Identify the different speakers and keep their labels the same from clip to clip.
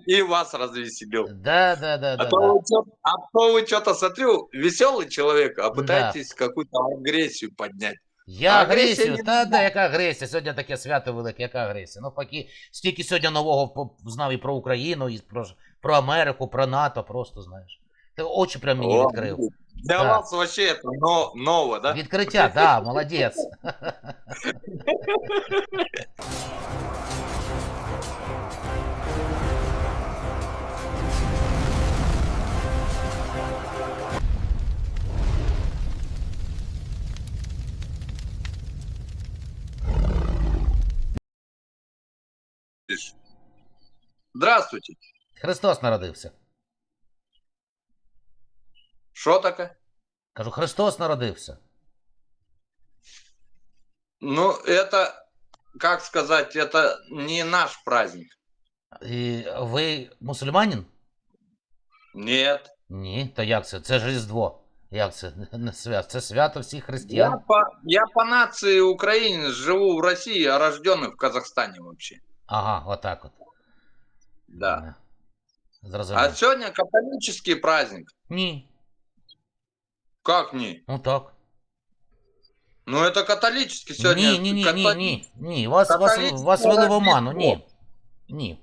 Speaker 1: и вас развеселил.
Speaker 2: Да, да, да,
Speaker 1: А
Speaker 2: да.
Speaker 1: то
Speaker 2: да.
Speaker 1: вы чё- а то вы что-то, смотрю, веселый человек, а пытаетесь какую-то агрессию поднять.
Speaker 2: Я
Speaker 1: А агресія
Speaker 2: агресію,
Speaker 1: не
Speaker 2: та да, яка агресія? Сьогодні таке свято велике, яка агресія? Ну, поки стільки сьогодні нового по- знав і про Україну, і про, про Америку, про НАТО, просто знаєш. Ти очі прям мені
Speaker 1: О,
Speaker 2: відкрив.
Speaker 1: Для
Speaker 2: Да.
Speaker 1: вас вообще это но, ново, да?
Speaker 2: Відкриття, да, молодець.
Speaker 1: Здравствуйте.
Speaker 2: Христос народився.
Speaker 1: Что такое?
Speaker 2: Кажу, Христос народився.
Speaker 1: Ну, это, как сказать, это не наш праздник.
Speaker 2: І ви мусульманин?
Speaker 1: Нет.
Speaker 2: Ні, то як це? Це ж Різдво. Як це? Не свято. Це свято всіх
Speaker 1: Я
Speaker 2: християн.
Speaker 1: по, я по нации украинец, живу в России, а рожденный в Казахстане вообще.
Speaker 2: Ага, отак от.
Speaker 1: Да.
Speaker 2: Е, Зрозумів.
Speaker 1: А сегодня католический праздник.
Speaker 2: Ні.
Speaker 1: Как не?
Speaker 2: Ну так.
Speaker 1: Ну, это католический сегодня.
Speaker 2: Ні, ні, ні, ні,
Speaker 1: католи-
Speaker 2: ні. Ні. Вас, вас,
Speaker 1: Католицьке
Speaker 2: вас вели в оману.
Speaker 1: Рождество.
Speaker 2: Ні. Ні.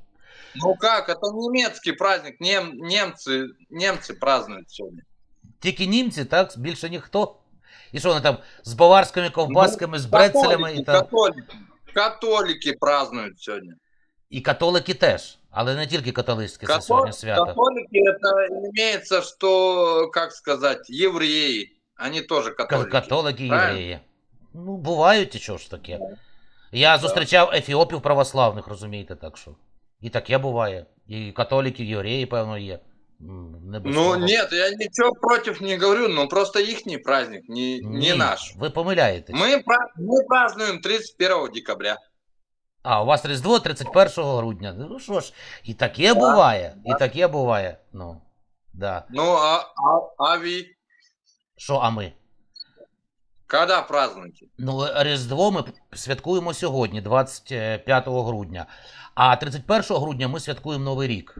Speaker 1: Ну как, это немецкий праздник. Нем, немцы, немцы празднуют сегодня.
Speaker 2: Тільки німці, так? Більше ніхто. І що вони там з баварськими ковбасками, з брецелями і
Speaker 1: Католики,
Speaker 2: там.
Speaker 1: католики, Католики празднуют сегодня.
Speaker 2: І католики теж. Але не тільки католицьке це сьогодні свято.
Speaker 1: Католики это имеется, что, как сказать, евреи. Они тоже католики.
Speaker 2: Католики євреї. Ну, бувають і що ж таке. Я зустрічав ефіопів православних, розумієте, так що. І таке буває. І католики, і євреї, певно, є. М, Не без
Speaker 1: Ну
Speaker 2: того.
Speaker 1: нет, я ничего против не говорю, но просто ихний праздник, не,
Speaker 2: Ні,
Speaker 1: не наш.
Speaker 2: Ви помиляєтесь.
Speaker 1: Мы, пра- мы празднуем 31 декабря.
Speaker 2: А, у вас Різдво 31 грудня. Ну що ж, і таке буває, і таке буває. Ну, да.
Speaker 1: Ну, а, а, а вы
Speaker 2: Що, а ми?
Speaker 1: когда празднуете?
Speaker 2: Ну, Різдво ми святкуємо сьогодні, 25 грудня. А 31 грудня ми святкуємо Новий рік.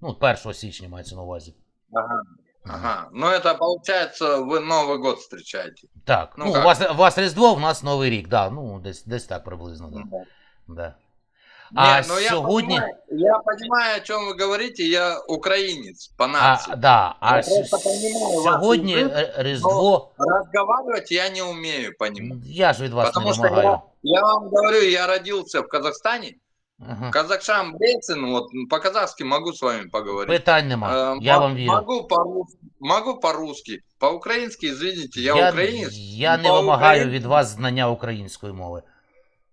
Speaker 2: Ну, 1 січня мається на увазі.
Speaker 1: Ага. Ага. Ну, это получается, вы Новый год встречаете.
Speaker 2: Так,
Speaker 1: Ну,
Speaker 2: ну, у,
Speaker 1: як?
Speaker 2: вас, у вас Різдво, у нас Новий рік, да, ну, десь, десь так приблизно. Да. Да. А
Speaker 1: Не, ну, я
Speaker 2: сьогодні.
Speaker 1: понимаю, я понимаю, о чем вы говорите, я украинец по
Speaker 2: А,
Speaker 1: нации.
Speaker 2: да, а
Speaker 1: Я
Speaker 2: с-
Speaker 1: просто понимаю ваш
Speaker 2: сьогодні
Speaker 1: язик,
Speaker 2: е, Різдво.
Speaker 1: Разговаривать я не умею по нему.
Speaker 2: Я ж від вас
Speaker 1: Потому
Speaker 2: не
Speaker 1: что
Speaker 2: вимагаю.
Speaker 1: я, я вам говорю, я родился в Казахстане.
Speaker 2: Ага.
Speaker 1: Казахшам Брецин, вот по-казахски могу с вами поговорить.
Speaker 2: Питань нема.
Speaker 1: Э,
Speaker 2: Я вам вірю.
Speaker 1: Могу по-русски, могу по-русски. По-украински, извините, я,
Speaker 2: я,
Speaker 1: украинец.
Speaker 2: я не вимагаю від вас знання української мови.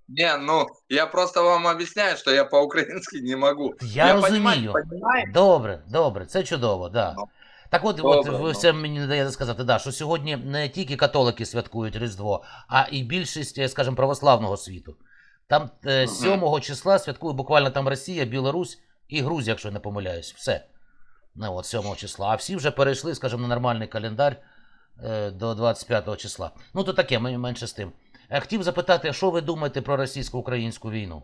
Speaker 1: Не, ну, я просто вам объясняю, что я по-украински не могу.
Speaker 2: Я
Speaker 1: понимаю,
Speaker 2: розумію.
Speaker 1: понимаю.
Speaker 2: Добре, добре, це чудово, да.
Speaker 1: Ну,
Speaker 2: Так от,
Speaker 1: добре,
Speaker 2: от ви
Speaker 1: ну.
Speaker 2: все мені не даєте сказати, да, що сьогодні не тільки католики святкують Різдво, а і більшість, е, скажімо, православного світу. Там е,
Speaker 1: Мгм.
Speaker 2: 7 числа святкує буквально там Росія, Білорусь і Грузія, якщо я не помиляюсь. Все. Ну, от 7 числа. А всі вже перейшли, скажімо, на нормальний календар е, до 25 числа. Ну, то таке, мен- менше з тим. Е, Хотів запитати, що ви думаєте про російсько-українську війну?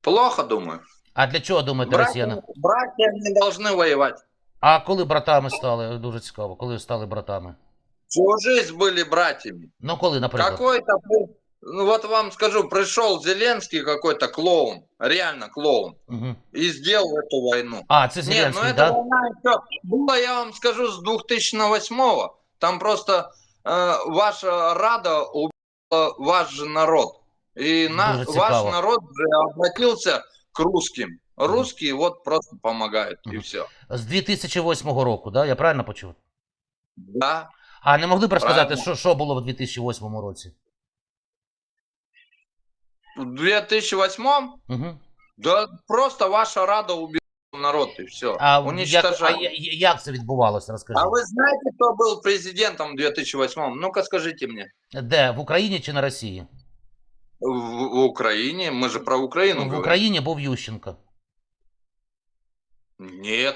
Speaker 1: Плохо, думаю.
Speaker 2: А для чого думаєте росіяни?
Speaker 1: Братья, братья не должны воевать.
Speaker 2: А коли братами стали? Дуже цікаво, коли стали братами?
Speaker 1: Всю жизнь были братьями.
Speaker 2: Ну, коли, наприклад?
Speaker 1: Какой-то, ну вот вам скажу, пришел Зеленский какой-то клоун, реально клоун,
Speaker 2: Угу.
Speaker 1: и сделал эту войну.
Speaker 2: А, це
Speaker 1: Нет, ну это
Speaker 2: да?
Speaker 1: война еще была, я вам скажу, с 2008-го. Там просто э, ваша Рада убила ваш же народ. И на,
Speaker 2: Дуже
Speaker 1: ваш
Speaker 2: цікаво.
Speaker 1: народ же обратился к русским. Русские вот просто помогают, и
Speaker 2: Мгм.
Speaker 1: все.
Speaker 2: З 2008 року, да? Я правильно почув?
Speaker 1: Да.
Speaker 2: А не могли б розказати,
Speaker 1: Правильно.
Speaker 2: що, що було в 2008 році?
Speaker 1: В 2008
Speaker 2: Угу.
Speaker 1: да просто ваша Рада убила народ, и все.
Speaker 2: А, як,
Speaker 1: Уничтожала.
Speaker 2: а я- я- як це відбувалося, розкажи.
Speaker 1: А вы знаете, кто был президентом в 2008? Ну-ка скажите мне.
Speaker 2: Де? В Україні чи на Росії?
Speaker 1: В, в Украине? Мы же про Украину
Speaker 2: Ну, в
Speaker 1: говорим.
Speaker 2: Україні був Ющенко.
Speaker 1: Нет.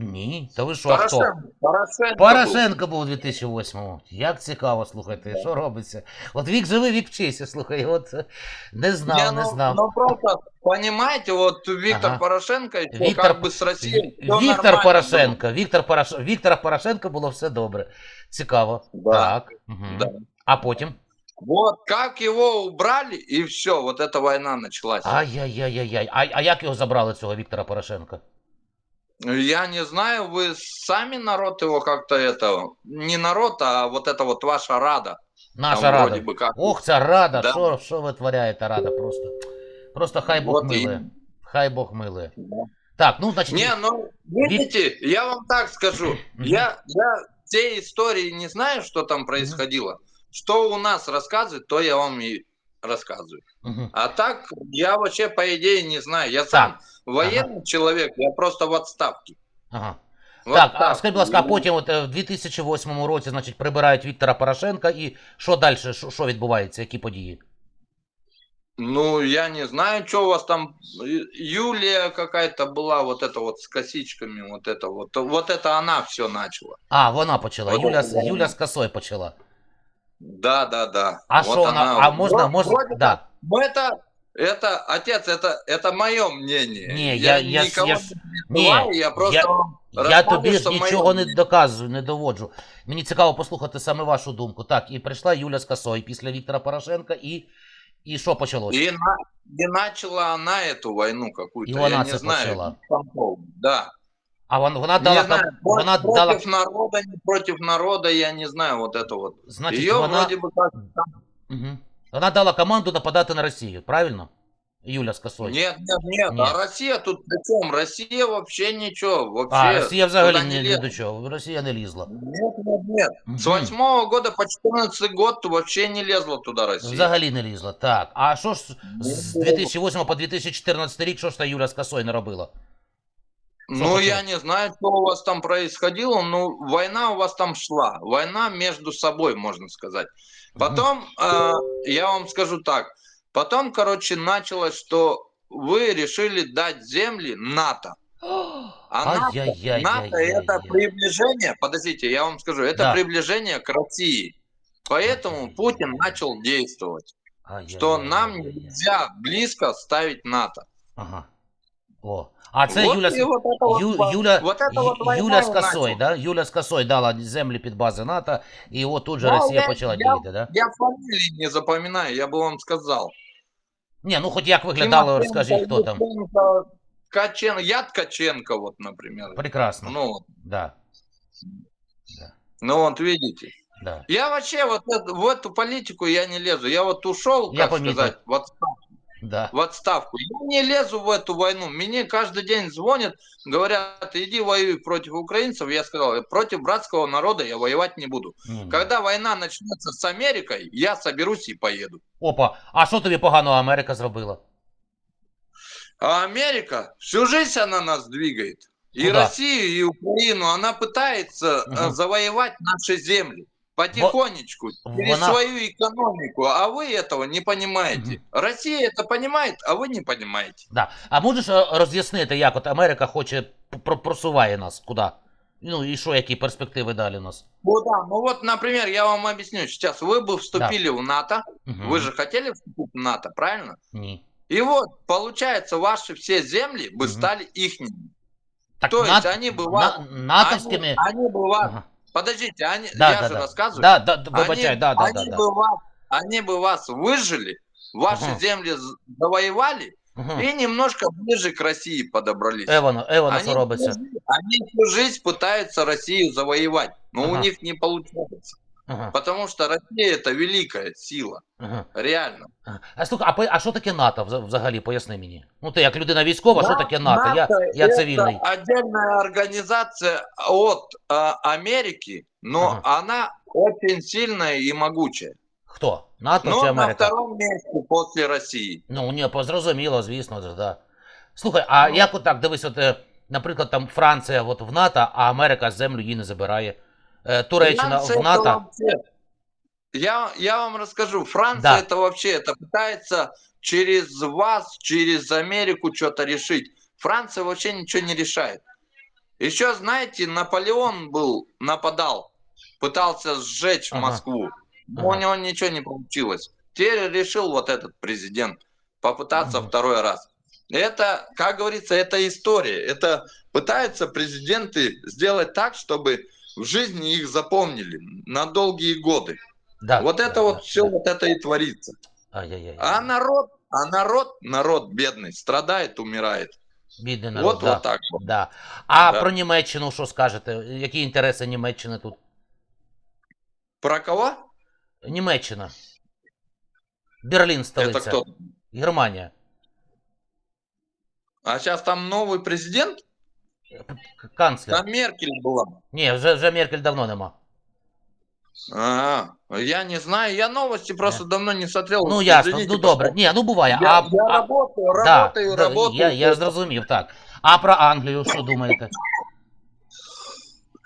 Speaker 2: Ні, та ви що, а хто?
Speaker 1: Порошенко, Порошенко.
Speaker 2: Порошенко був у 2008-му. Як цікаво, слухайте, що робиться? От вік живий, вік вчися, слухай, от е, не
Speaker 1: был.
Speaker 2: знав,
Speaker 1: Не,
Speaker 2: не
Speaker 1: ну,
Speaker 2: знав.
Speaker 1: ну просто, понимаете, вот Виктор
Speaker 2: Ага.
Speaker 1: Порошенко, еще
Speaker 2: Виктор-
Speaker 1: как бы с Россией всё
Speaker 2: Віктор
Speaker 1: нормально
Speaker 2: Порошенко, Віктор Порош... Віктора Порошенко було все добре. Цікаво.
Speaker 1: Да.
Speaker 2: Так. Угу.
Speaker 1: Да.
Speaker 2: А потім?
Speaker 1: было. Вот как его убрали, и все, вот эта война началась.
Speaker 2: Ай-яй-яй-яй. А, а як його забрали, цього Віктора Порошенка?
Speaker 1: Я не знаю, вы сами народ его как-то это, не народ, а вот это вот ваша Рада.
Speaker 2: Наша
Speaker 1: Там
Speaker 2: рада.
Speaker 1: вроде бы как.
Speaker 2: Ох, ця рада,
Speaker 1: Да.
Speaker 2: що, що витворяє рада просто. Просто хай Бог
Speaker 1: Вот
Speaker 2: милує.
Speaker 1: именно.
Speaker 2: Хай Бог милує.
Speaker 1: Да.
Speaker 2: Так, ну, значить,
Speaker 1: Не, ну, видите, я вам так скажу.
Speaker 2: Мгм.
Speaker 1: Я, я те истории не знаю, что там происходило. Что у нас рассказывают, то я вам и рассказываю.
Speaker 2: Мгм.
Speaker 1: А так, я вообще, по идее, не знаю. Я сам военный человек, я просто в отставке.
Speaker 2: Ага.
Speaker 1: В
Speaker 2: Так, а
Speaker 1: отставке.
Speaker 2: скажіть, будь ласка, а потім от, е, в 2008 році, значить, прибирають Віктора Порошенка, і що далі, що, що відбувається, які події?
Speaker 1: Ну, я не знаю, что у вас там. Ю- Юлия какая-то была, вот это вот с косичками, вот это вот. Вот это она все начала.
Speaker 2: А, вона почала.
Speaker 1: От
Speaker 2: Юля,
Speaker 1: це вона.
Speaker 2: Юля з косою почала.
Speaker 1: Да, да, да.
Speaker 2: А
Speaker 1: Вот
Speaker 2: що вона,
Speaker 1: она.
Speaker 2: а можна,
Speaker 1: Вро-
Speaker 2: можна,
Speaker 1: вроде
Speaker 2: да.
Speaker 1: Ну, это, это, отец, это, это мое мнение.
Speaker 2: Не, я- я ж-
Speaker 1: никого
Speaker 2: я ж-
Speaker 1: не призываю, я просто
Speaker 2: я-
Speaker 1: вам
Speaker 2: Я
Speaker 1: рассказываю,
Speaker 2: тобі ж
Speaker 1: что моё
Speaker 2: нічого не
Speaker 1: мнение.
Speaker 2: доказую, не доводжу. Мені цікаво послухати саме вашу думку. Так, і прийшла Юля з косою після Віктора Порошенка, і, і що почалося?
Speaker 1: И, на, и начала она эту войну какую-то.
Speaker 2: И
Speaker 1: я
Speaker 2: она
Speaker 1: не
Speaker 2: це
Speaker 1: знаю.
Speaker 2: почала.
Speaker 1: там повод, Да.
Speaker 2: А вона, вона
Speaker 1: Не
Speaker 2: дала,
Speaker 1: знаю,
Speaker 2: ком-
Speaker 1: про-
Speaker 2: вона дала,
Speaker 1: против народа, не против народа, я не знаю, вот это вот.
Speaker 2: значить,
Speaker 1: Ее
Speaker 2: вона,
Speaker 1: вроде бы как...
Speaker 2: Мгм. вона дала команду нападати на Росію, правильно? Юля з косою.
Speaker 1: Нет, нет, нет,
Speaker 2: Нет.
Speaker 1: А Россия тут при чем? Россия вообще ничего. Вообще
Speaker 2: А, Росія взагалі
Speaker 1: туда не
Speaker 2: ні, ні
Speaker 1: лезет.
Speaker 2: до чого. Росія не лізла.
Speaker 1: Нет, нет, нет. С
Speaker 2: Мгм.
Speaker 1: восьмого года по 14 год вообще не лезла туда Россия.
Speaker 2: Взагалі не лізла. Так. А що ж з
Speaker 1: Ну,
Speaker 2: 2008 по 2014 рік, що ж та Юля з косою не робила?
Speaker 1: Ну,
Speaker 2: Что
Speaker 1: я не знаю, что у вас там происходило, но война у вас там шла. Война между собой, можно сказать. Потом, э, я вам скажу так, потом, короче, началось, что вы решили дать земли НАТО. А НАТО. НАТО это приближение, подождите, я вам скажу, это
Speaker 2: Да.
Speaker 1: приближение к России. Поэтому. Путин начал действовать, что нам нельзя близко ставить НАТО.
Speaker 2: Ага. О. А це
Speaker 1: Вот
Speaker 2: Юля,
Speaker 1: и
Speaker 2: з-
Speaker 1: вот это вот
Speaker 2: Ю,
Speaker 1: во-
Speaker 2: Юля,
Speaker 1: вот это вот
Speaker 2: Ю-
Speaker 1: война
Speaker 2: Юля з
Speaker 1: и
Speaker 2: косою,
Speaker 1: начала.
Speaker 2: да? Юля з косою дала землі під бази НАТО, і от тут же
Speaker 1: Ну,
Speaker 2: Росія
Speaker 1: я-
Speaker 2: почала
Speaker 1: я-
Speaker 2: діяти, да?
Speaker 1: Я фамилии не запоминаю, я бы вам сказал.
Speaker 2: Ні, ну хоч як виглядало,
Speaker 1: Тимошенко,
Speaker 2: розкажи, хто там.
Speaker 1: Ющенко, Ткачен, я Ткаченко, вот, например.
Speaker 2: Прекрасно.
Speaker 1: Ну, вот,
Speaker 2: Да,
Speaker 1: ну вот видите.
Speaker 2: да.
Speaker 1: Я вообще вот это- в эту политику я не лезу. Я вот ушел,
Speaker 2: Я
Speaker 1: как
Speaker 2: пометил.
Speaker 1: сказать, в отставку,
Speaker 2: Да.
Speaker 1: в отставку. Я не лезу в эту войну. Мне каждый день звонят, говорят, иди воюй против украинцев. Я сказал, против братского народа я воевать не буду.
Speaker 2: Ні-ні.
Speaker 1: Когда война начнется с Америкой, я соберусь и поеду.
Speaker 2: Опа, а що тобі поганого Америка зробила?
Speaker 1: А Америка всю жизнь она нас двигает. И
Speaker 2: Куда?
Speaker 1: Россию, и Украину. Она пытается э,
Speaker 2: Мгм.
Speaker 1: завоевать наши земли. Потихонечку, через
Speaker 2: Вона-
Speaker 1: свою экономику. А вы этого не понимаете. Россия это понимает, а вы не понимаете.
Speaker 2: Да. А можеш е, роз'яснити, як от Америка хоче п- про- просуває нас куди? Ну і що, які перспективи далі у нас?
Speaker 1: Ну да, ну вот, например, я вам объясню. Сейчас вы бы вступили в НАТО.
Speaker 2: Мгм.
Speaker 1: Вы же хотели вступить в НАТО, правильно?
Speaker 2: Ні.
Speaker 1: И вот, получается, ваши все земли бы
Speaker 2: Мгм.
Speaker 1: стали ихними.
Speaker 2: Так,
Speaker 1: То есть
Speaker 2: нат-
Speaker 1: они бы
Speaker 2: на-
Speaker 1: вас...
Speaker 2: натовськими.
Speaker 1: Они, они бы вас...
Speaker 2: Ага.
Speaker 1: Подождите, они,
Speaker 2: Да,
Speaker 1: я
Speaker 2: да,
Speaker 1: же
Speaker 2: да.
Speaker 1: рассказываю.
Speaker 2: Да, да, да,
Speaker 1: они,
Speaker 2: да, да,
Speaker 1: они
Speaker 2: да, да.
Speaker 1: бы вас, они бы вас выжили, ваши
Speaker 2: Ага.
Speaker 1: земли завоевали
Speaker 2: Мгм.
Speaker 1: и немножко ближе к России подобрались.
Speaker 2: Евано, Евано,
Speaker 1: они, всю жизнь- они всю жизнь пытаются Россию завоевать, но у
Speaker 2: Ага.
Speaker 1: них не получается.
Speaker 2: Ага,
Speaker 1: Потому что Россия это великая сила,
Speaker 2: ага,
Speaker 1: реально.
Speaker 2: ага. А слухай, а, по- а що таке НАТО вза- взагалі? Поясни мені. Ну ти як людина військова, що
Speaker 1: На-
Speaker 2: таке НАТО? Я, я
Speaker 1: это
Speaker 2: цивільний.
Speaker 1: отдельная организация от а, Америки, но она очень сильная и могучая.
Speaker 2: Хто? НАТО
Speaker 1: Но
Speaker 2: чи
Speaker 1: на
Speaker 2: Америка?
Speaker 1: втором месте после России.
Speaker 2: Ну, ні, по- зрозуміло, звісно, ж, да. Слухай, а
Speaker 1: Ну.
Speaker 2: як отак, дивись, от, е, наприклад, там Франція от в НАТО, а Америка землю її не забирає. Е, Туреччина
Speaker 1: Франция
Speaker 2: в НАТО.
Speaker 1: вообще- Я, я вам расскажу. Франция
Speaker 2: Да.
Speaker 1: это вообще это пытается через вас, через Америку что-то решить. Франция вообще ничего не решает. Еще, знаете, Наполеон был, нападал, пытался сжечь
Speaker 2: Ага.
Speaker 1: Москву. Но у
Speaker 2: Ага.
Speaker 1: него ничего не получилось. Теперь решил вот этот президент попытаться
Speaker 2: Мгм.
Speaker 1: второй раз. Это, как говорится, это история. Это пытаются президенты сделать так, чтобы в жизни их запомнили на долгие годы.
Speaker 2: Да,
Speaker 1: вот
Speaker 2: да,
Speaker 1: это вот
Speaker 2: да,
Speaker 1: все
Speaker 2: да.
Speaker 1: вот это и творится.
Speaker 2: Ай-яй-яй.
Speaker 1: А народ, а народ, народ бедный, страдает, умирает.
Speaker 2: Бідний народ,
Speaker 1: вот,
Speaker 2: да.
Speaker 1: вот так вот.
Speaker 2: Да. А
Speaker 1: Да.
Speaker 2: про Німеччину що скажете? Які інтереси Німеччини тут?
Speaker 1: Про кого?
Speaker 2: Німеччина. Берлін
Speaker 1: Это
Speaker 2: столиця.
Speaker 1: кто?
Speaker 2: Германія.
Speaker 1: А сейчас там новый президент?
Speaker 2: К- Канцлер.
Speaker 1: Там Меркель была.
Speaker 2: Ні, вже, вже Меркель давно нема.
Speaker 1: А, я не знаю, я новости просто давно не смотрел.
Speaker 2: Ну ясно,
Speaker 1: Извините,
Speaker 2: ну добре.
Speaker 1: пожалуйста.
Speaker 2: Ні, ну буває.
Speaker 1: Я,
Speaker 2: а,
Speaker 1: я
Speaker 2: а,
Speaker 1: работаю,
Speaker 2: да,
Speaker 1: работаю,
Speaker 2: да,
Speaker 1: работаю.
Speaker 2: Я, я зрозумів, так. А про Англію що думаєте?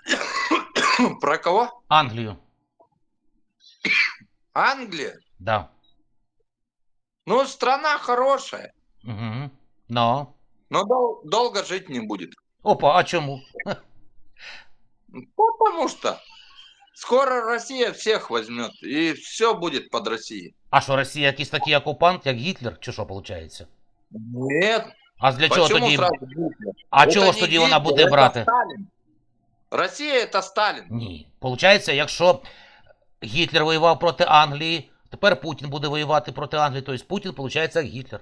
Speaker 1: Про кого?
Speaker 2: Англію.
Speaker 1: Англия.
Speaker 2: Да.
Speaker 1: Ну, страна хорошая,
Speaker 2: Угу. Ну.
Speaker 1: но дол- долго жить не будет.
Speaker 2: Опа, а чому?
Speaker 1: Потому что скоро Россия всех возьмет, и все будет под Россией.
Speaker 2: А що, Росія якийсь такий окупант, як Гітлер, чи що виходить?
Speaker 1: Нет,
Speaker 2: А для чого
Speaker 1: почему
Speaker 2: тоді?
Speaker 1: сразу Гитлер?
Speaker 2: А
Speaker 1: Это
Speaker 2: чого ж
Speaker 1: не
Speaker 2: тоді вона
Speaker 1: Гитлер,
Speaker 2: буде
Speaker 1: это
Speaker 2: брати?
Speaker 1: Сталин. Россия это Сталин.
Speaker 2: Ні. Получається, якщо Гітлер воював проти Англії, тепер Путін буде воювати проти Англії, тобто Путін, виходить, як Гітлер.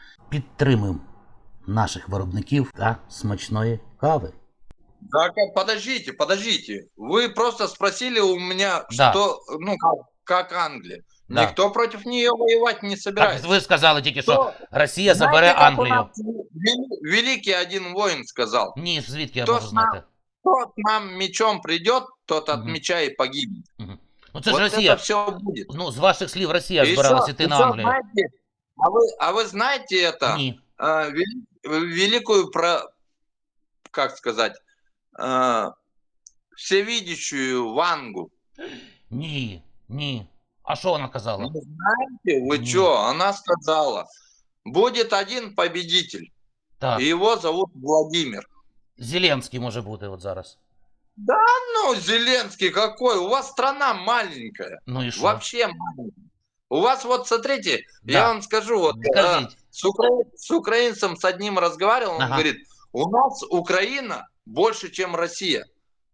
Speaker 2: Підтримуємо наших виробників та смачної кави.
Speaker 1: Так, а подождите, подождите. Вы просто спросили у меня,
Speaker 2: Да.
Speaker 1: что, ну, как, как Англия.
Speaker 2: Да.
Speaker 1: Никто против нее воевать не
Speaker 2: Так,
Speaker 1: собирается.
Speaker 2: ви сказали тільки, що
Speaker 1: Кто-
Speaker 2: Росія
Speaker 1: Знаете,
Speaker 2: забере
Speaker 1: как у
Speaker 2: Англію.
Speaker 1: нас вели- Великий один воин сказал,
Speaker 2: Ні, звідки я
Speaker 1: Хто
Speaker 2: можу знати?
Speaker 1: кто к нам мечом придет, тот от
Speaker 2: Мгм.
Speaker 1: меча и погибнет.
Speaker 2: Ну це ж
Speaker 1: вот
Speaker 2: Росія.
Speaker 1: это все будет.
Speaker 2: Ну, з ваших слів, Росія
Speaker 1: И
Speaker 2: збиралась
Speaker 1: ещё-
Speaker 2: іти на
Speaker 1: ещё
Speaker 2: Англію.
Speaker 1: знаете, а вы, а вы знаете это?
Speaker 2: Ні.
Speaker 1: а, вели- великую про, как сказать, а, всевидящую Вангу.
Speaker 2: Ні. Ні. А що вона казала?
Speaker 1: Не знаете, вы
Speaker 2: Нет.
Speaker 1: что? Она сказала, будет один победитель,
Speaker 2: Так.
Speaker 1: и его зовут Владимир.
Speaker 2: Зеленський може бути от зараз.
Speaker 1: Ну, Зеленский какой? У вас страна маленькая,
Speaker 2: Ну і що?
Speaker 1: вообще маленькая. У вас вот, смотрите,
Speaker 2: Да.
Speaker 1: я вам скажу, вот а,
Speaker 2: Скажіть.
Speaker 1: с, укра- с украинцем с одним разговаривал, он
Speaker 2: Ага.
Speaker 1: говорит, у нас Украина больше, чем Россия.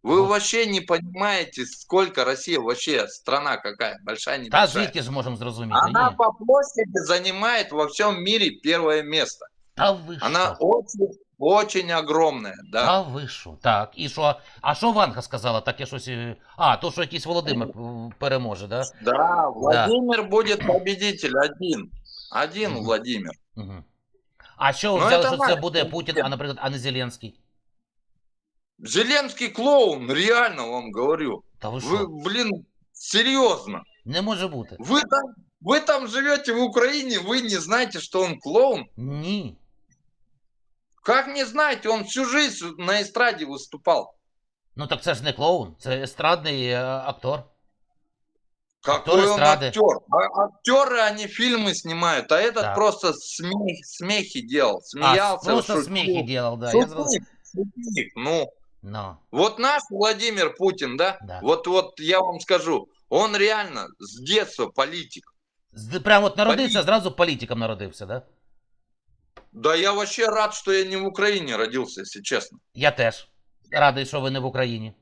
Speaker 1: Вы
Speaker 2: Ну.
Speaker 1: вообще не понимаете, сколько Россия вообще страна какая, большая,
Speaker 2: Та
Speaker 1: небольшая.
Speaker 2: звідки ж можемо зрозуміти?
Speaker 1: Она
Speaker 2: Ні.
Speaker 1: по площади занимает во всем мире первое место.
Speaker 2: Та ви
Speaker 1: Она
Speaker 2: що?
Speaker 1: очень, очень огромная, да.
Speaker 2: Та ви що? Так. І що? А що Ванга сказала? Таке щось. е, А, то що якийсь Володимир е, переможе, да?
Speaker 1: Да, Владимир будет победитель один. Один
Speaker 2: Мгм.
Speaker 1: Владимир.
Speaker 2: Угу. А що
Speaker 1: Ну,
Speaker 2: взяли,
Speaker 1: це
Speaker 2: що це
Speaker 1: наш
Speaker 2: буде Путін, а,
Speaker 1: президент.
Speaker 2: наприклад, а не Зеленський?
Speaker 1: Зеленский клоун, реально вам говорю.
Speaker 2: Та ви
Speaker 1: Вы,
Speaker 2: що?
Speaker 1: блин, серьезно.
Speaker 2: Не може бути.
Speaker 1: Вы там, вы там живете в Украине, вы не знаете, что он клоун?
Speaker 2: Ні.
Speaker 1: Как не знаете, он всю жизнь на эстраде выступал.
Speaker 2: Ну так це ж не клоун, це естрадний е, актор.
Speaker 1: Какой он
Speaker 2: эстрады.
Speaker 1: актер? А- актеры, они фильмы снимают, а этот
Speaker 2: Так.
Speaker 1: просто смех, смехи делал,
Speaker 2: А,
Speaker 1: смеялся.
Speaker 2: просто
Speaker 1: шутил.
Speaker 2: смехи делал, да. Я зрозумів.
Speaker 1: Шутник, шутник, ну.
Speaker 2: Ну,
Speaker 1: Вот наш Владимир Путин, да?
Speaker 2: Да.
Speaker 1: Вот, вот я вам скажу, он реально с детства политик.
Speaker 2: прям от народився, зразу політиком народився, да?
Speaker 1: Да я вообще рад, что я не в Украине родился, если честно.
Speaker 2: Я теж. Радий, що ви не в Україні.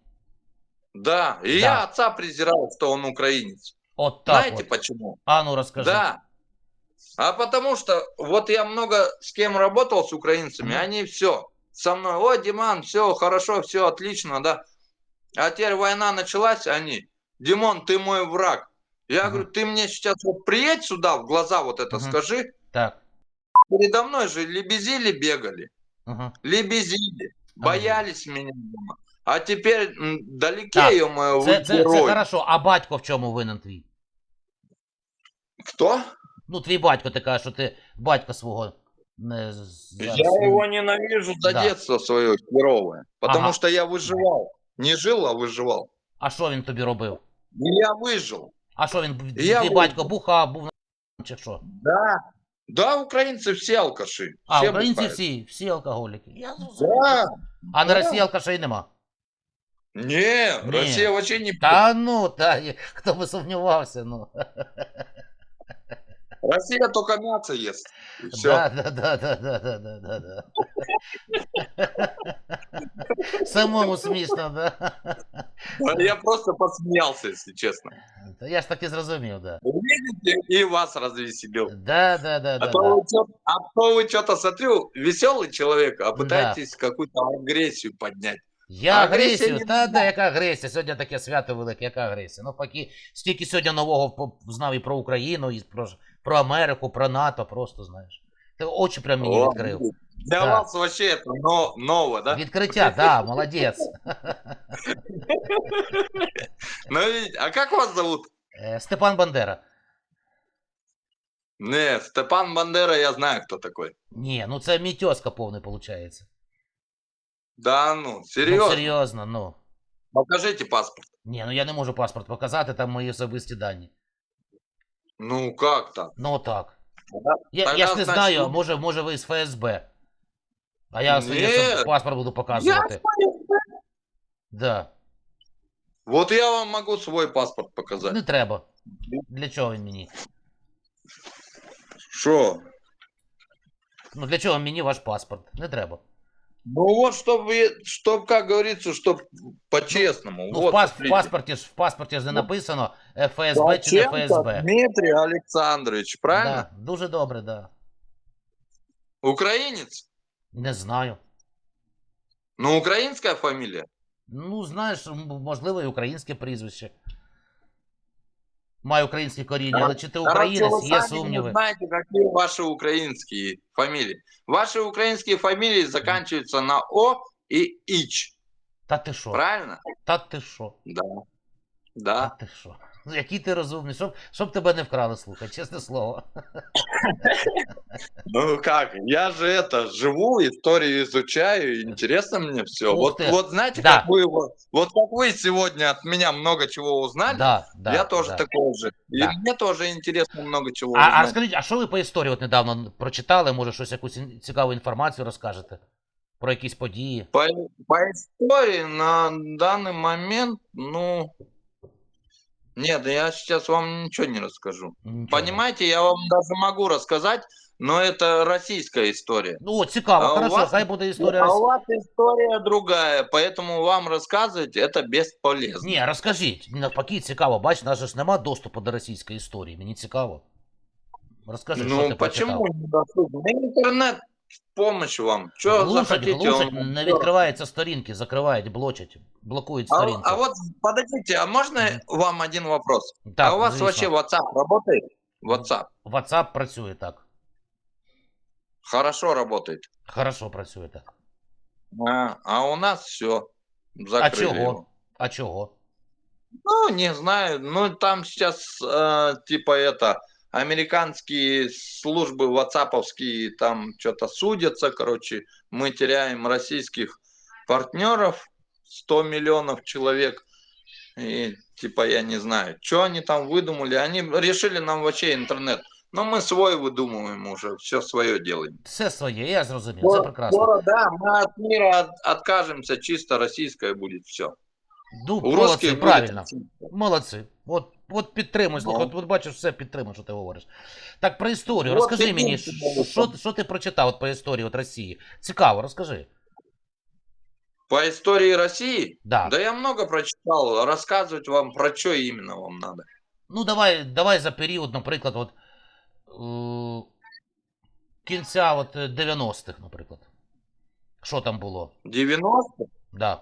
Speaker 1: Да, и
Speaker 2: Да.
Speaker 1: я отца презирал, что он украинец.
Speaker 2: От так
Speaker 1: Знаете
Speaker 2: от.
Speaker 1: почему?
Speaker 2: А ну розкажи.
Speaker 1: Да. А потому что вот я много с кем работал с украинцами,
Speaker 2: Мгм.
Speaker 1: они все со мной, о, Диман, все хорошо, все отлично, да. А теперь война началась, они, Димон, ты мой враг. Я
Speaker 2: Мгм.
Speaker 1: говорю, ты мне сейчас вот приедь сюда, в глаза вот это
Speaker 2: Мгм.
Speaker 1: скажи.
Speaker 2: Так
Speaker 1: Передо мной же лебезили бегали,
Speaker 2: Угу.
Speaker 1: лебезили, боялись меня дома. А теперь м, далеке,
Speaker 2: Так,
Speaker 1: ё-моё, вы
Speaker 2: Це, це, це
Speaker 1: герой.
Speaker 2: хорошо, а батько в чому винен твій?
Speaker 1: Кто?
Speaker 2: Ну, твій батько, ти кажеш, що ти батька свого не з- зараз-
Speaker 1: Я его ненавижу за
Speaker 2: Да.
Speaker 1: детство свое херовое. Потому
Speaker 2: Ага.
Speaker 1: что я выживал. Не жил, а выживал.
Speaker 2: А що він тобі робив?
Speaker 1: И я выжил.
Speaker 2: А що він,
Speaker 1: Я
Speaker 2: твій
Speaker 1: ви-
Speaker 2: батько бухав, був на чи що?
Speaker 1: Да. Да, украинцы все алкаши.
Speaker 2: А,
Speaker 1: все
Speaker 2: українці
Speaker 1: бухают.
Speaker 2: всі, всі алкоголіки. Я зрозумів.
Speaker 1: Да.
Speaker 2: А на
Speaker 1: да.
Speaker 2: Росії алкашей нема.
Speaker 1: Не,
Speaker 2: Не.
Speaker 1: Россия вообще не...
Speaker 2: Та ну, та, є- хто би сумнівався, ну.
Speaker 1: Россия только мясо ест. И все.
Speaker 2: Да, да, да, да, да, да, да, да, да. Самому смішно, да.
Speaker 1: Я просто посмеялся, если честно.
Speaker 2: Та Я ж так і зрозумів, да.
Speaker 1: Видите, и вас развеселил.
Speaker 2: Да, да, да,
Speaker 1: А
Speaker 2: да.
Speaker 1: то
Speaker 2: да.
Speaker 1: вы чё- а то вы что-то, смотрю, веселый человек, а пытаетесь какую-то агрессию поднять.
Speaker 2: Я
Speaker 1: Агресія
Speaker 2: агресію,
Speaker 1: не
Speaker 2: та да, яка агресія? Сьогодні таке свято велике, яка агресія? Ну, поки стільки сьогодні нового по- знав і про Україну, і про, ж- про Америку, про НАТО, просто знаєш. Ти очі прям мені
Speaker 1: О,
Speaker 2: відкрив.
Speaker 1: Для
Speaker 2: Да.
Speaker 1: вас вообще это но, ново, да?
Speaker 2: Відкриття, да, молодець.
Speaker 1: Ну, видите, а как вас зовут?
Speaker 2: Е, Степан Бандера.
Speaker 1: Не, Степан Бандера, я знаю, кто такой.
Speaker 2: Ні, ну це мій тьоска повний, виходить.
Speaker 1: Да ну,
Speaker 2: Ну,
Speaker 1: серьезно?
Speaker 2: серйозно, ну.
Speaker 1: Покажите паспорт.
Speaker 2: Ні, ну я не можу паспорт показати, там мої особисті дані.
Speaker 1: Ну, как так?
Speaker 2: Ну так.
Speaker 1: Да.
Speaker 2: Я, я
Speaker 1: Тогда,
Speaker 2: ж не
Speaker 1: значить,
Speaker 2: знаю,
Speaker 1: ви-
Speaker 2: може, може ви з ФСБ. А я свій
Speaker 1: Ні.
Speaker 2: особ- паспорт буду
Speaker 1: Я
Speaker 2: показувати. Да.
Speaker 1: Вот я вам могу свой паспорт показать.
Speaker 2: Не треба. Для чого він мені?
Speaker 1: Что?
Speaker 2: Ну для чого мені ваш паспорт? Не треба.
Speaker 1: Ну вот, чтобы, чтоб, как говорится, чтоб по-честному.
Speaker 2: Ну,
Speaker 1: вот,
Speaker 2: в, пас, в
Speaker 1: смотрите.
Speaker 2: паспорті ж в паспорті ж не
Speaker 1: Ну,
Speaker 2: написано е, ФСБ чи не
Speaker 1: Павченко
Speaker 2: ФСБ.
Speaker 1: Дмитрий Александрович, правильно?
Speaker 2: Да, дуже добре, да.
Speaker 1: Украинец?
Speaker 2: Не знаю.
Speaker 1: Ну, украинская фамилия.
Speaker 2: Ну, знаєш, м- можливо, і українське прізвище. має українське коріння, але чи ти українець, є сумніви.
Speaker 1: Ви знаєте, які ваші українські фамілії. Ваші українські фамілії закінчуються на О і Іч.
Speaker 2: Та ти що?
Speaker 1: Правильно?
Speaker 2: Та ти що?
Speaker 1: Да. Да.
Speaker 2: Та ти що? Ну, Який ти розумний, щоб, щоб тебе не вкрали, слухай, чесне слово.
Speaker 1: Ну как, я же это, живу, историю изучаю, интересно мне все.
Speaker 2: Ух
Speaker 1: Вот,
Speaker 2: ты.
Speaker 1: вот знаете,
Speaker 2: Да.
Speaker 1: как вы, вот, вот как вы сегодня от меня много чего узнали,
Speaker 2: Да, да,
Speaker 1: я тоже
Speaker 2: да.
Speaker 1: такой же. И
Speaker 2: Да.
Speaker 1: мне тоже интересно много чего
Speaker 2: А, а
Speaker 1: узнать.
Speaker 2: скажіть, а що ви по історії от недавно прочитали? Може, щось якусь ін- цікаву інформацію розкажете? Про якісь події?
Speaker 1: По, по истории на данный момент, ну, нет, я сейчас вам ничего не расскажу.
Speaker 2: Нічого.
Speaker 1: Понимаете, я вам даже могу рассказать, но это российская история.
Speaker 2: Ну, от, цікаво,
Speaker 1: А у
Speaker 2: хорошо,
Speaker 1: вас-
Speaker 2: хай буде історія.
Speaker 1: а у
Speaker 2: Росії.
Speaker 1: вас история другая, поэтому вам рассказывать это бесполезно.
Speaker 2: Ні, розкажіть. Навпаки, цікаво. Бач, у нас же ж нема доступу до російської історії. Мені цікаво. Розкажи, що
Speaker 1: ну
Speaker 2: ти
Speaker 1: почему
Speaker 2: прочитав.
Speaker 1: недоступно? Ну, Интернет в помощь вам. Что
Speaker 2: Глушать,
Speaker 1: захотите?
Speaker 2: глушать,
Speaker 1: он-
Speaker 2: не відкриваються сторінки, закривають, блочать, блокують
Speaker 1: а,
Speaker 2: сторінки.
Speaker 1: а вот подождите, а можно
Speaker 2: Мгм.
Speaker 1: вам один вопрос?
Speaker 2: Так,
Speaker 1: а у вас
Speaker 2: звісно.
Speaker 1: вообще WhatsApp работает? WhatsApp
Speaker 2: WhatsApp працює так.
Speaker 1: хорошо работает.
Speaker 2: Хорошо працює так.
Speaker 1: А, а у нас все закрыли.
Speaker 2: А чого?
Speaker 1: его.
Speaker 2: А чого?
Speaker 1: Ну, не знаю. Ну, там сейчас э, типа это американские службы ватсаповские там что-то судятся, короче. Мы теряем российских партнеров 100 миллионов человек. И типа я не знаю, что они там выдумали. Они решили нам вообще интернет. Но мы свой выдумываем уже, все свое делаем.
Speaker 2: Все своє, я зрозумів, це
Speaker 1: Скоро-
Speaker 2: прекрасно.
Speaker 1: скоро, да, мы от мира от- откажемся, чисто российское будет все.
Speaker 2: Ну,
Speaker 1: У
Speaker 2: молодці,
Speaker 1: русских будет
Speaker 2: правильно.
Speaker 1: чисто.
Speaker 2: Молодці. От, от підтримуй, слухай,
Speaker 1: Ну.
Speaker 2: от, от бачиш, все підтримуй, що ти говориш. Так, про історію.
Speaker 1: От
Speaker 2: розкажи
Speaker 1: підтримуй,
Speaker 2: мені,
Speaker 1: підтримуй.
Speaker 2: що, що ти прочитав от по історії от Росії? Цікаво, розкажи.
Speaker 1: По истории России?
Speaker 2: Да.
Speaker 1: Да я много прочитал. Рассказывать вам про что именно вам надо.
Speaker 2: Ну, давай, давай за період, наприклад, от, е, кінця от, е, 90-х, наприклад. Що там було?
Speaker 1: 90
Speaker 2: Да.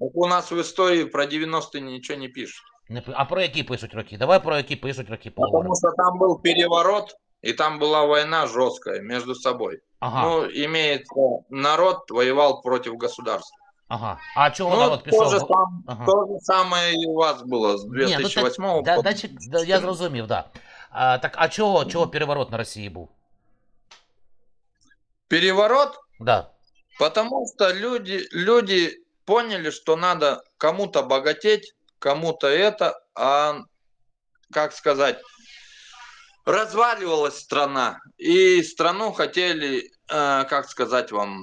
Speaker 1: Так у нас в истории про 90-е ничего не пишут.
Speaker 2: Не, пи- а про які пишуть роки? Давай про які пишуть роки поговоримо.
Speaker 1: Потому что там был переворот, и там была война жесткая между собой.
Speaker 2: Ага,
Speaker 1: Ну, имеется, народ воевал против государства.
Speaker 2: Ага. А чого
Speaker 1: Ну,
Speaker 2: народ
Speaker 1: то
Speaker 2: пішов?
Speaker 1: же,
Speaker 2: Бо-
Speaker 1: сам-
Speaker 2: Ага.
Speaker 1: то же самое и у вас было с
Speaker 2: Ні, ну,
Speaker 1: 2008
Speaker 2: та, да,
Speaker 1: года.
Speaker 2: да, чек- да, я зрозумів, да. А, так, а чого, чого переворот на Росії був?
Speaker 1: Переворот,
Speaker 2: Да.
Speaker 1: потому что люди, люди поняли, что надо кому-то богатеть, кому-то это, а, как сказать, разваливалась страна, и страну хотели, э, как сказать вам,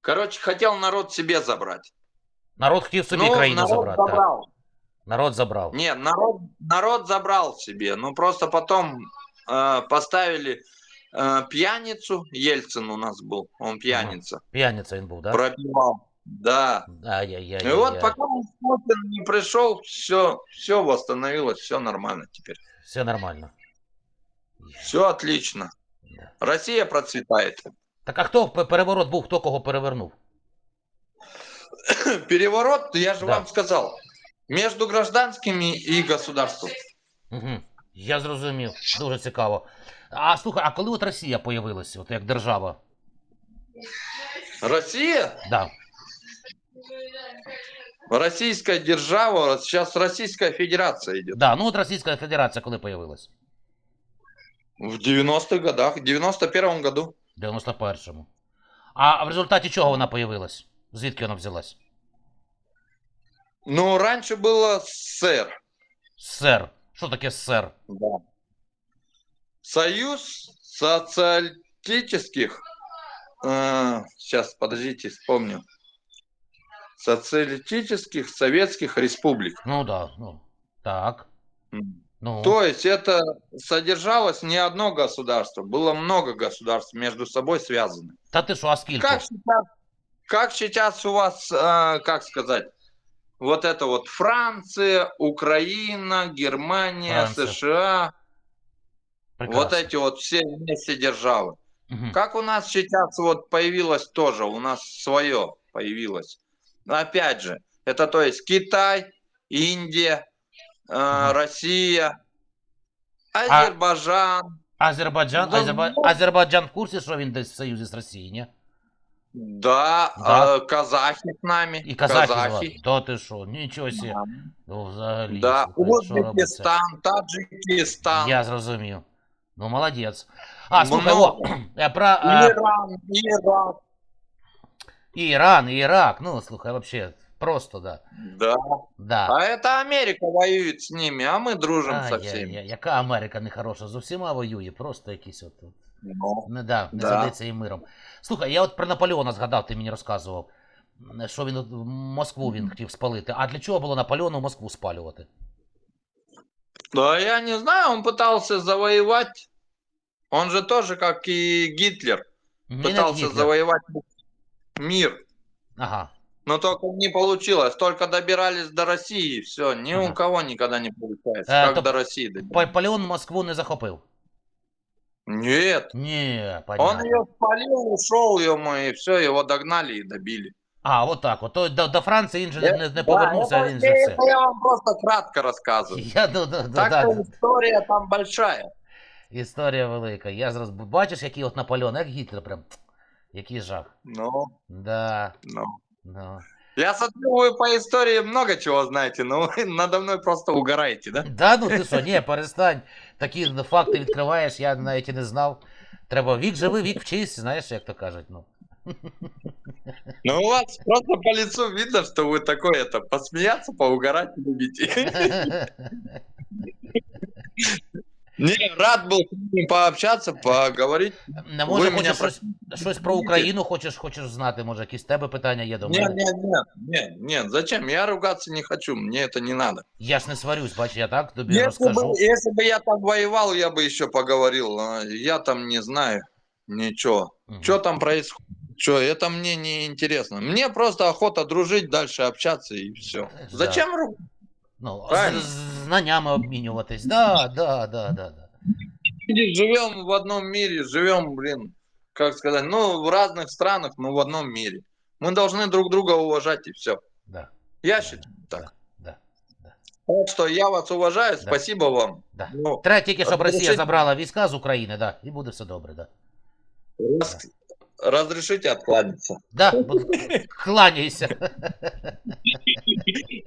Speaker 1: короче, хотел народ себе забрать.
Speaker 2: Народ хотів собі
Speaker 1: Ну,
Speaker 2: країну
Speaker 1: народ
Speaker 2: забрати. Так.
Speaker 1: забрал.
Speaker 2: Народ забрав.
Speaker 1: Нет, народ, народ забрал себе. Ну просто потом э, поставили э, пьяницу. Ельцин у нас был, он пьяница.
Speaker 2: П'яниця він був, да?
Speaker 1: Пропивал. Да.
Speaker 2: Ай-яй-яй.
Speaker 1: И вот пока Путин не пришел, все, все восстановилось, все нормально теперь.
Speaker 2: Все нормально.
Speaker 1: Все отлично.
Speaker 2: Да.
Speaker 1: Россия процветает.
Speaker 2: Так а хто пе- переворот був, хто кого перевернув?
Speaker 1: Переворот, я же
Speaker 2: Да.
Speaker 1: вам сказал, между гражданскими и государством.
Speaker 2: Угу. Я зрозумів. Дуже цікаво. А слухай, а коли от Росія появилася, от як держава?
Speaker 1: Россия,
Speaker 2: Да.
Speaker 1: российская держава, сейчас Российская Федерация идет.
Speaker 2: Да, ну от Російська Федерація коли появилась?
Speaker 1: В 90-х годах, в 91 году.
Speaker 2: В 91-му. А в результаті чого вона появилась? Звідки вона взялась?
Speaker 1: Ну, раньше было СССР.
Speaker 2: СССР. Що таке СССР?
Speaker 1: Да. Союз социалистических... э, сейчас, подождите, вспомню. Социалистических советских республик.
Speaker 2: Ну да, ну. Так. Ну.
Speaker 1: То есть это содержалось не одно государство, было много государств между собой связаны.
Speaker 2: Та ти що, а скільки?
Speaker 1: Как сейчас, как сейчас у вас, э, как сказать, вот это вот Франция, Украина, Германия,
Speaker 2: Франция.
Speaker 1: США,
Speaker 2: Прекрасно.
Speaker 1: вот эти вот все вместе державы.
Speaker 2: Мгм.
Speaker 1: Как у нас сейчас вот появилось тоже, у нас свое появилось. Но опять же, это то есть Китай, Индия, э,
Speaker 2: Ага.
Speaker 1: Россия, Азербайджан,
Speaker 2: Азербайджан,
Speaker 1: Да
Speaker 2: Азерба...
Speaker 1: ну.
Speaker 2: Азербайджан в курсі, що він десь в союзі з Росією, ні?
Speaker 1: да,
Speaker 2: Да.
Speaker 1: э, казахи с нами,
Speaker 2: І казахи, казахи. То ти що, нічого сі. Ну, взагалі,
Speaker 1: да,
Speaker 2: слухай, що робиться?
Speaker 1: Узбекистан, Таджикистан,
Speaker 2: Я зрозумів. Ну, молодець. А, слухай,
Speaker 1: Много.
Speaker 2: о, е, про е,
Speaker 1: Иран, Ирак,
Speaker 2: Іран, Ірак. Ну, слухай, вообще, просто, да.
Speaker 1: да.
Speaker 2: Да.
Speaker 1: А это Америка воюет с ними, а мы дружим со всеми.
Speaker 2: Ай-яй-яй, яка Америка нехороша, з усіма воює, просто якісь от. от.
Speaker 1: Ну,
Speaker 2: Не да, не
Speaker 1: Да.
Speaker 2: задиться і миром. Слухай, я от про Наполеона згадав, ти мені розказував, м, що він от Москву він хотів спалити. А для чого було Наполеону Москву спалювати?
Speaker 1: Да я не знаю, он пытался завоевать. Он же тоже, как и Гитлер,
Speaker 2: Ні, не
Speaker 1: пытался
Speaker 2: Гітлер.
Speaker 1: завоевать мир.
Speaker 2: Ага.
Speaker 1: Но только не получилось. Только добирались до России, и все. Ни
Speaker 2: Ага.
Speaker 1: у кого никогда не получается.
Speaker 2: Э,
Speaker 1: как
Speaker 2: то-
Speaker 1: до России. добирались.
Speaker 2: Наполеон Москву не захопив.
Speaker 1: Нет.
Speaker 2: Ні,
Speaker 1: Он
Speaker 2: понятно.
Speaker 1: ее спалил, ушел ему, и все, его догнали и добили.
Speaker 2: А, от так. От. То до, до Франції він же не, не, не
Speaker 1: Да,
Speaker 2: повернувся,
Speaker 1: это-
Speaker 2: він же все.
Speaker 1: это я вам просто кратко рассказываю.
Speaker 2: Я, да, да, да,
Speaker 1: Так
Speaker 2: да.
Speaker 1: что история там большая.
Speaker 2: Історія велика. Я зараз бачиш, який от Наполеон, як Гітлер прям. Який жах.
Speaker 1: Ну,
Speaker 2: Да,
Speaker 1: ну.
Speaker 2: ну.
Speaker 1: Я смотрю, вы по истории много чего знаете, но вы надо мной просто угораете, да?
Speaker 2: Да, ну ти що, ні, перестань. Такі факти відкриваєш, я навіть і не знав. Треба вік живи, вік вчись, знаєш, як то кажуть. Ну.
Speaker 1: Ну, у вас просто по лицу видно, что вы такой, это, посмеяться, поугарать любите. Не, рад был с ним пообщаться, поговорить.
Speaker 2: Не може,
Speaker 1: Ви мене
Speaker 2: хочеш щось, щось про Україну хочеш, хочеш знати, може, якісь в тебе питання є до
Speaker 1: Нет,
Speaker 2: мене.
Speaker 1: нет, нет, нет, нет, зачем? Я ругаться не хочу, мне это не надо.
Speaker 2: Я ж не сварюсь, бач, я так тобі
Speaker 1: Если
Speaker 2: розкажу.
Speaker 1: бы, если бы я там воевал, я бы еще поговорил. а Я там не знаю ничего.
Speaker 2: Мгм.
Speaker 1: Что там происходит? Что, это мне не интересно. Мне просто охота дружить, дальше общаться и все.
Speaker 2: Да.
Speaker 1: Зачем ругаться?
Speaker 2: Ну,
Speaker 1: Правильно.
Speaker 2: з- з- знаннями обмінюватись. Да, да, да, да, да.
Speaker 1: Люди живем в одном мире, живем, блин, как сказать, ну, в разных странах, но в одном мире. Мы должны друг друга уважать и все.
Speaker 2: да.
Speaker 1: Я считаю так.
Speaker 2: Да,
Speaker 1: Так что я вас уважаю,
Speaker 2: Да.
Speaker 1: спасибо вам.
Speaker 2: да.
Speaker 1: Ну,
Speaker 2: Треба тільки, щоб Росія
Speaker 1: Розрішіть.
Speaker 2: забрала війська з України, да, і буде все добре, да.
Speaker 1: рас- разрешите откланяться?
Speaker 2: Да, будь- кланяйся.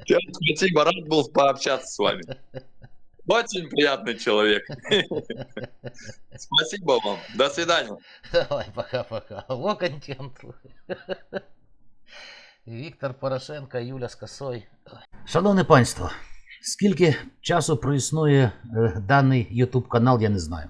Speaker 1: Всем спасибо, рад был пообщаться с вами. Очень приятный человек. Спасибо вам. До свидания.
Speaker 2: Давай, пока-пока. Во контент. Віктор Порошенко, Юля Скасой. Шановне панство, скільки часу проіснує е, даний YouTube канал, я не знаю.